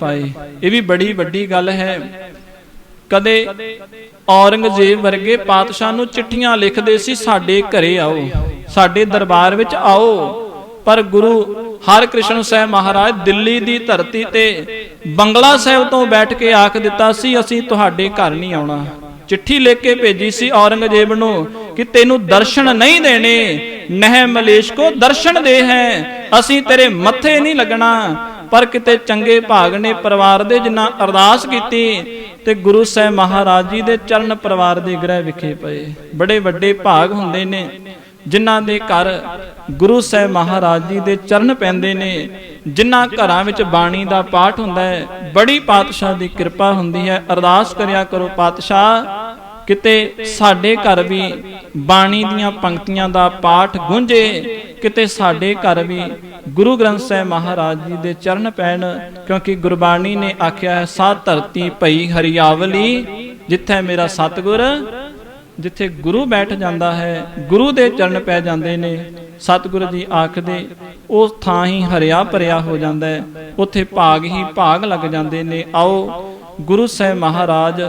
ਪਾਏ। ਇਹ ਵੀ ਬੜੀ ਵੱਡੀ ਗੱਲ ਹੈ। ਕਦੇ ਔਰੰਗਜ਼ੇਬ ਵਰਗੇ ਪਾਤਸ਼ਾਹ ਨੂੰ ਚਿੱਠੀਆਂ ਲਿਖਦੇ ਸੀ, ਸਾਡੇ ਘਰੇ ਆਓ, ਸਾਡੇ ਦਰਬਾਰ ਵਿੱਚ ਆਓ। ਪਰ ਗੁਰੂ ਹਰਿਕ੍ਰਿਸ਼ਨ ਸਾਹਿਬ ਮਹਾਰਾਜ ਦਿੱਲੀ ਦੀ ਧਰਤੀ ਤੇ ਬੰਗਲਾ ਸਾਹਿਬ ਤੋਂ ਬੈਠ ਕੇ ਆਖ ਦਿੱਤਾ ਸੀ, ਅਸੀਂ ਤੁਹਾਡੇ ਘਰ ਨਹੀਂ ਆਉਣਾ। ਚਿੱਠੀ ਲਿਖ ਕੇ ਭੇਜੀ ਸੀ ਔਰੰਗਜ਼ੇਬ ਨੂੰ ਕਿ ਤੈਨੂੰ ਦਰਸ਼ਨ ਨਹੀਂ ਦੇਣੇ। ਨਹਿ ਮਲੇਸ਼ ਕੋ ਦਰਸ਼ਨ ਦੇ ਹੈ। ਅਸੀਂ ਤੇਰੇ ਮੱਥੇ ਨਹੀਂ ਲੱਗਣਾ। ਪਰ ਕਿਤੇ ਚੰਗੇ ਭਾਗ ਨੇ ਪਰਿਵਾਰ ਦੇ ਜਿਨ੍ਹਾਂ ਅਰਦਾਸ ਕੀਤੀ ਤੇ ਗੁਰੂ ਸਾਹਿਬ ਮਹਾਰਾਜ ਜੀ ਦੇ ਚਰਨ ਪਰਿਵਾਰ ਦੇ ਗ੍ਰਹਿ ਵਿਖੇ ਪਏ। ਬੜੇ ਵੱਡੇ ਭਾਗ ਹੁੰਦੇ ਨੇ, ਜਿਨ੍ਹਾਂ ਦੇ ਘਰ ਗੁਰੂ ਸਾਹਿਬ ਮਹਾਰਾਜ ਜੀ ਦੇ ਚਰਨ ਪੈਂਦੇ ਨੇ, ਜਿਨ੍ਹਾਂ ਘਰਾਂ ਵਿੱਚ ਬਾਣੀ ਦਾ ਪਾਠ ਹੁੰਦਾ ਹੈ, ਬੜੀ ਪਾਤਸ਼ਾਹ ਦੀ ਕਿਰਪਾ ਹੁੰਦੀ ਹੈ। ਅਰਦਾਸ ਕਰਿਆ ਕਰੋ, ਪਾਤਸ਼ਾਹ, ਕਿਤੇ ਸਾਡੇ ਘਰ ਵੀ ਬਾਣੀ ਦੀਆਂ ਪੰਕਤੀਆਂ ਦਾ ਪਾਠ ਗੂੰਜੇ ਕਿਤੇ ਸਾਡੇ ਘਰ ਵੀ ਗੁਰੂ ਗ੍ਰੰਥ ਸਾਹਿਬ ਮਹਾਰਾਜ ਜੀ ਦੇ ਚਰਨ ਪੈਣ, ਕਿਉਂਕਿ ਗੁਰਬਾਣੀ ਨੇ ਆਖਿਆ ਹੈ ਸਾ ਧਰਤੀ ਭਈ ਹਰਿਆਵਲੀ, ਜਿੱਥੇ ਮੇਰਾ ਸਤਿਗੁਰ, ਜਿੱਥੇ ਗੁਰੂ ਬੈਠ ਜਾਂਦਾ ਹੈ, ਗੁਰੂ ਦੇ ਚਰਨ ਪੈ ਜਾਂਦੇ ਨੇ। ਸਤਿਗੁਰੂ ਜੀ ਆਖਦੇ ਉਸ ਥਾਂ ਹੀ ਹਰਿਆ ਭਰਿਆ ਹੋ ਜਾਂਦਾ ਹੈ, ਉੱਥੇ ਭਾਗ ਹੀ ਭਾਗ ਲੱਗ ਜਾਂਦੇ ਨੇ। ਆਓ, ਗੁਰੂ ਸਾਹਿਬ ਮਹਾਰਾਜ